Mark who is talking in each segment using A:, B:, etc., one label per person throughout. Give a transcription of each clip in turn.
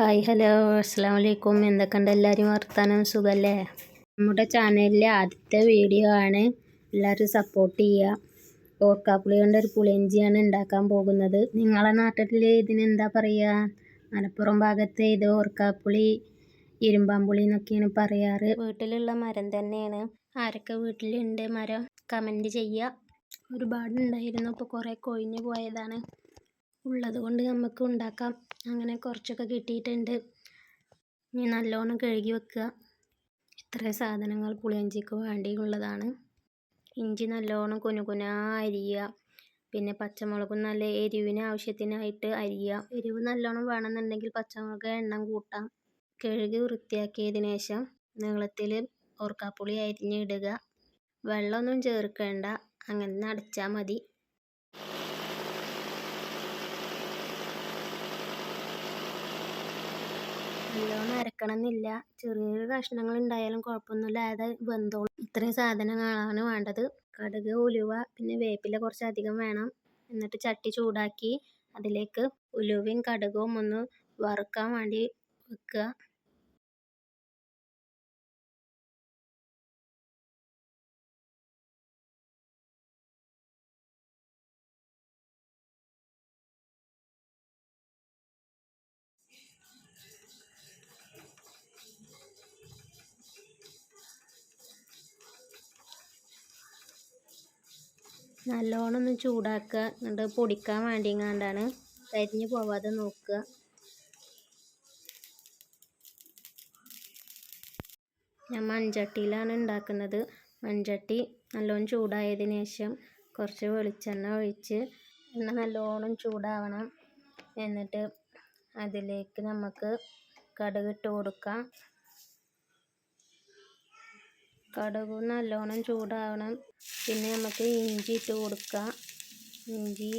A: Hi hello അസ്സാം വലൈക്കും എന്തൊക്കെയുണ്ട് എല്ലാവരും? വർത്താനം. സുഖമല്ലേ നമ്മുടെ ചാനലിലെ ആദ്യത്തെ വീഡിയോ ആണ്. എല്ലാവരും സപ്പോർട്ട് ചെയ്യുക. ഓർക്കാപ്പുളി കൊണ്ട് ഒരു പുളിയഞ്ചിയാണ് ഉണ്ടാക്കാൻ പോകുന്നത്. നിങ്ങളെ നാട്ടിൽ ഇതിനെന്താ പറയുക മലപ്പുറം ഭാഗത്ത് ഇത് ഓർക്കാപ്പുളി ഇരുമ്പാമ്പുളി എന്നൊക്കെയാണ് പറയാറ്. വീട്ടിലുള്ള മരം തന്നെയാണ്. ആരൊക്കെ വീട്ടിലുണ്ട്? മരം കമന്റ് ചെയ്യുക. ഒരുപാടുണ്ടായിരുന്നു. ഇപ്പോൾ കുറേ കൊഴിഞ്ഞു പോയതാണ്. ഉള്ളത് കൊണ്ട് നമുക്ക് ഉണ്ടാക്കാം. അങ്ങനെ കുറച്ചൊക്കെ കിട്ടിയിട്ടുണ്ട്. ഇനി നല്ലോണം കഴുകി വെക്കുക. ഇത്രയും സാധനങ്ങൾ പുളിയഞ്ചിക്ക് വേണ്ടിയുള്ളതാണ്. ഇഞ്ചി നല്ലോണം കുനുകുനാ അരിയുക. പിന്നെ പച്ചമുളകും നല്ല എരിവിന് ആവശ്യത്തിനായിട്ട് അരിയുക. എരിവ് നല്ലോണം വേണമെന്നുണ്ടെങ്കിൽ പച്ചമുളക് എണ്ണം കൂട്ടാം. കഴുകി വൃത്തിയാക്കിയതിന് ശേഷം നീളത്തിൽ ഓർക്കാപ്പുളി അരിഞ്ഞിടുക. വെള്ളമൊന്നും ചേർക്കേണ്ട. അങ്ങനെ അടച്ചാൽ മതി. നല്ലോണം അരക്കണമെന്നില്ല ചെറിയ കഷ്ണങ്ങൾ ഉണ്ടായാലും കുഴപ്പമൊന്നുമില്ല. അത് വെന്തോളും. ഇത്രയും സാധനങ്ങളാണ് വേണ്ടത്. കടുക് ഉലുവ പിന്നെ വേപ്പില കുറച്ച് അധികം വേണം. എന്നിട്ട് ചട്ടി ചൂടാക്കി അതിലേക്ക് ഉലുവയും കടുകും ഒന്ന് വറുക്കാൻ വേണ്ടി വെക്കുക. നല്ലോണം ഒന്ന് ചൂടാക്കുക. എന്നിട്ട് പൊടിക്കാൻ വേണ്ടിങ്ങാണ്ടാണ് കരിഞ്ഞു പോവാതെ നോക്കുക. ഞാൻ മൺചട്ടിയിലാണ് ഉണ്ടാക്കുന്നത്. മൺചട്ടി നല്ലോണം ചൂടായതിന് ശേഷം കുറച്ച് വെളിച്ചെണ്ണ ഒഴിച്ച് എണ്ണ നല്ലോണം ചൂടാവണം. എന്നിട്ട് അതിലേക്ക് നമുക്ക് കടുക് ഇട്ട് കൊടുക്കാം. കടുക് നല്ലോണം ചൂടാവണം. പിന്നെ നമുക്ക് ഇഞ്ചി ഇട്ട് കൊടുക്കാം. ഇഞ്ചി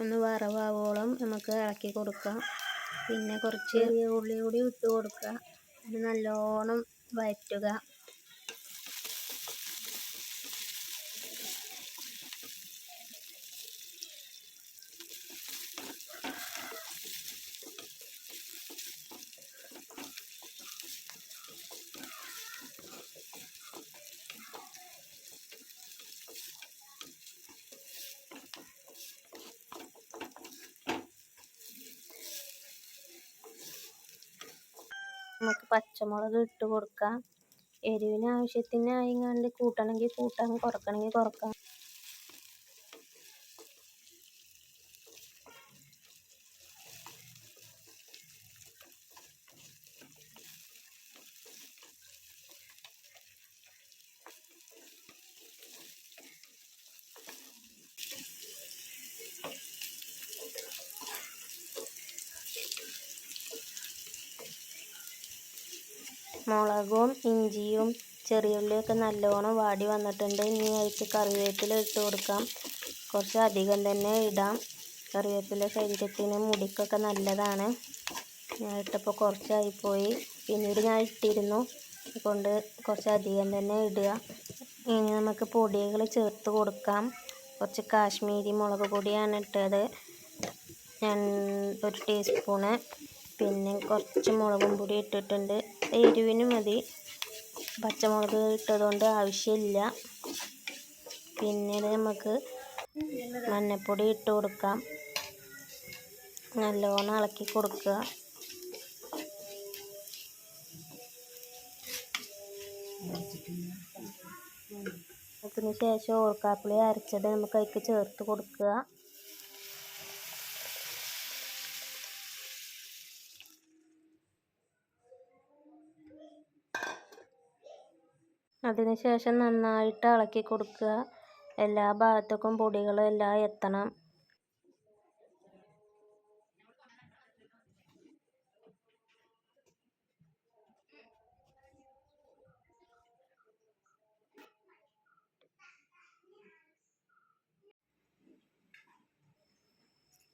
A: ഒന്ന് വറവാവോളം നമുക്ക് ഇളക്കി കൊടുക്കാം. പിന്നെ കുറച്ച് ഉള്ളി കൂടി ഇട്ട് കൊടുക്കുക അത് നല്ലോണം വഴറ്റുക. നമുക്ക് പച്ചമുളക് ഇട്ട് കൊടുക്കാം. എരിവിന് ആവശ്യത്തിന് ആയിങ്ങാണ്ട് കൂട്ടണമെങ്കിൽ കൂട്ടാം കുറയ്ക്കണമെങ്കിൽ കുറക്കാം. മുളകും ഇഞ്ചിയും ചെറിയുള്ളിയൊക്കെ നല്ലോണം വാടി വന്നിട്ടുണ്ട്. ഇനി അതിലേക്ക് കറിവേപ്പില ഇട്ട് കൊടുക്കാം. കുറച്ച് അധികം തന്നെ ഇടാം. കറിവേപ്പില ശരീരത്തിന് മുടിക്കൊക്കെ നല്ലതാണ്. ഞാൻ ഇട്ടപ്പോൾ കുറച്ചായിപ്പോയി. പിന്നീട് ഞാൻ ഇട്ടിരുന്നു. അതുകൊണ്ട് കുറച്ച് അധികം തന്നെ ഇടുക. ഇനി നമുക്ക് പൊടികൾ ചേർത്ത് കൊടുക്കാം. കുറച്ച് കാശ്മീരി മുളക് പൊടിയാണ് ഇട്ടത്. ഞാൻ ഒരു ടീസ്പൂണ് പിന്നെ കുറച്ച് മുളകും പൊടി ഇട്ടിട്ടുണ്ട്. എരിവിന് മതി. പച്ചമുളക് ഇട്ടതുകൊണ്ട് ആവശ്യമില്ല. പിന്നീട് നമുക്ക് മഞ്ഞൾപ്പൊടി ഇട്ട് കൊടുക്കാം. നല്ലോണം ഇളക്കി കൊടുക്കുക. അതിന് ശേഷം ഓർക്കാപ്പിളി അരച്ചത് നമുക്ക് അതിലേക്ക് ചേർത്ത് കൊടുക്കുക. അതിനുശേഷം നന്നായിട്ട് ഇളക്കി കൊടുക്കുക. എല്ലാ ഭാഗത്തേക്കും പൊടികളെല്ലാം എത്തണം.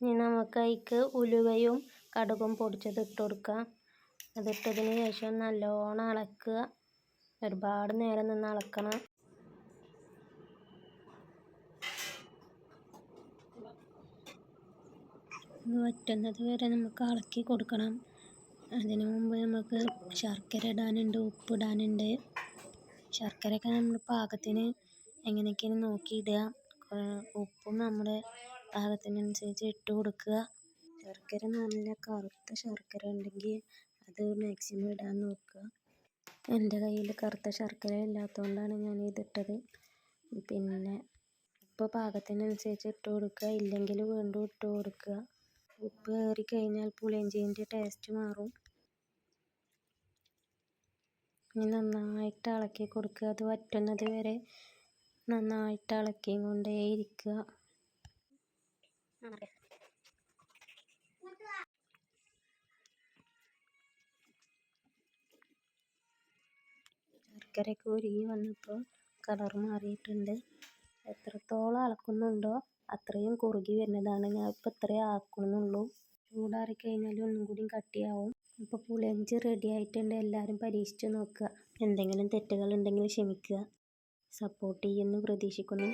A: ഇനി നമുക്ക് അതിലേക്ക് ഉലുവയും കടുകും പൊടിച്ചത് ഇട്ട് കൊടുക്കാം. അതിട്ടതിന് ശേഷം നല്ലോണം ഇളക്കുക. ഒരുപാട് നേരം നിന്ന് ഇളക്കണം വറ്റുന്നത് വരെ നമുക്ക് ഇളക്കി കൊടുക്കണം. അതിനു മുമ്പ് നമുക്ക് ശർക്കര ഇടാനുണ്ട് ഉപ്പ് ഇടാനുണ്ട്. ശർക്കരയൊക്കെ നമ്മൾ പാകത്തിന് എങ്ങനെയൊക്കെയാണ് നോക്കിയിടുക. ഉപ്പും നമ്മുടെ പാകത്തിനനുസരിച്ച് ഇട്ട് കൊടുക്കുക. ശർക്കര നല്ല കറുത്ത ശർക്കര ഉണ്ടെങ്കിൽ അത് മാക്സിമം ഇടാൻ നോക്കുക. എന്റെ കയ്യിൽ കറുത്ത ശർക്കര ഇല്ലാത്തതുകൊണ്ടാണ് ഞാൻ ഇതിട്ടത്. പിന്നെ ഉപ്പ് പാകത്തിനനുസരിച്ച് ഇട്ട് കൊടുക്കുക. ഇല്ലെങ്കിൽ വീണ്ടും ഇട്ട് കൊടുക്കുക. ഉപ്പ് കയറി ഏറിക്കഴിഞ്ഞാൽ പുളിയിഞ്ചീന്റെ ടേസ്റ്റ് മാറും. ഇനി നന്നായിട്ട് ഇളക്കി കൊടുക്കുക. അത് വറ്റുന്നത് വരെ നന്നായിട്ട് ഇളക്കിയും കൊണ്ടേയിരിക്കുക ശർക്കരയൊക്കെ ഉരുകി വന്നപ്പോൾ കളർ മാറിയിട്ടുണ്ട്. എത്രത്തോളം അളക്കുന്നുണ്ടോ അത്രയും കുറുകി വരുന്നതാണ്. ഞാൻ ഇപ്പോൾ ഇത്രയും ആക്കുന്നുള്ളൂ. ചൂടാറി കഴിഞ്ഞാൽ ഒന്നും കൂടി കട്ടിയാവും. ഇപ്പോൾ പുളിയഞ്ചി റെഡി ആയിട്ടുണ്ട്. എല്ലാവരും പരീക്ഷിച്ച് നോക്കുക. എന്തെങ്കിലും തെറ്റുകൾ ഉണ്ടെങ്കിൽ ക്ഷമിക്കുക. സപ്പോർട്ട് ചെയ്യുമെന്ന് പ്രതീക്ഷിക്കുന്നു.